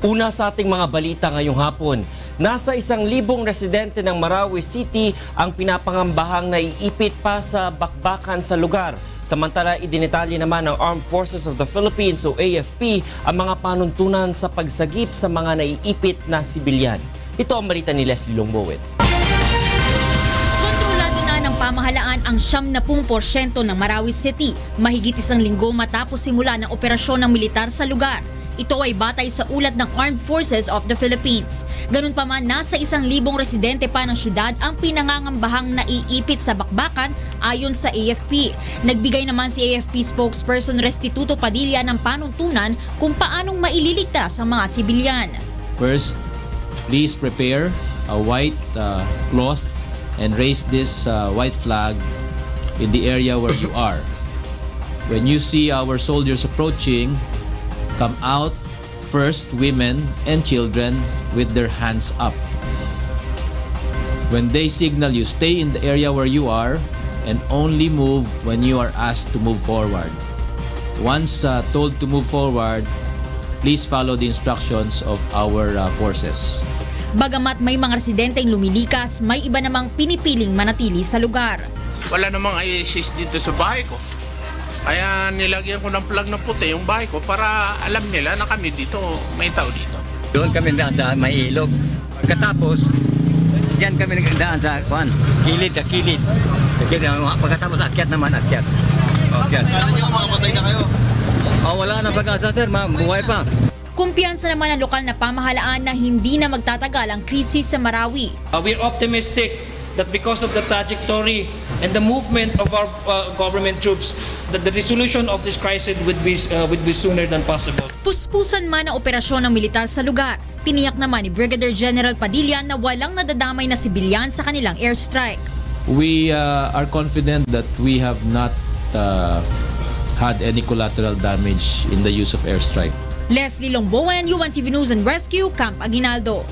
Una sa ating mga balita ngayong hapon, nasa isang libong residente ng Marawi City ang pinapangambahang naiipit pa sa bakbakan sa lugar. Samantala, idinitalye naman ng Armed Forces of the Philippines o AFP ang mga panuntunan sa pagsagip sa mga naiipit na sibilyan. Ito ang balita ni Leslie Longbowit. Kontrolado na ng pamahalaan ang 70% ng Marawi City, mahigit isang linggo matapos simula ng operasyon ng militar sa lugar. Ito ay batay sa ulat ng Armed Forces of the Philippines. Ganun pa man, nasa isang libong residente pa ng syudad ang pinangangambahang naiipit sa bakbakan ayon sa AFP. Nagbigay naman si AFP spokesperson Restituto Padilla ng panuntunan kung paanong maililigtas ang mga sibilyan. First, please prepare a white uh, cloth and raise this uh, white flag in the area where you are. When you see our soldiers approaching, come out first women and children with their hands up. When they signal you, stay in the area where you are and only move when you are asked to move forward. Once uh, told to move forward, please follow the instructions of our uh, forces. Bagamat may mga residenteng lumilikas, may iba namang pinipiling manatili sa lugar. wala namang ISIS dito sa bahay ko. Kaya nilagyan ko ng plug na puti yung bahay ko para alam nila na kami dito, may tao dito. Doon kami daan sa may ilog. Pagkatapos, diyan kami nagdaan sa kwan, kilid sa kilid. Sa kilid. Pagkatapos akyat naman, akyat. Akyat. Ano nyo, mamamatay na kayo? Oh, wala na pag-asa sir, ma'am. Buhay pa. Kumpiyansa naman ang lokal na pamahalaan na hindi na magtatagal ang krisis sa Marawi. Uh, we're optimistic that because of the trajectory and the movement of our uh, government troops, that the resolution of this crisis would be uh, would be sooner than possible. Puspusan man ang operasyon ng militar sa lugar. Tiniyak naman ni Brigadier General Padilla na walang nadadamay na sibilyan sa kanilang airstrike. We uh, are confident that we have not uh, had any collateral damage in the use of airstrike. Leslie Longbowen, UNTV News and Rescue, Camp Aguinaldo.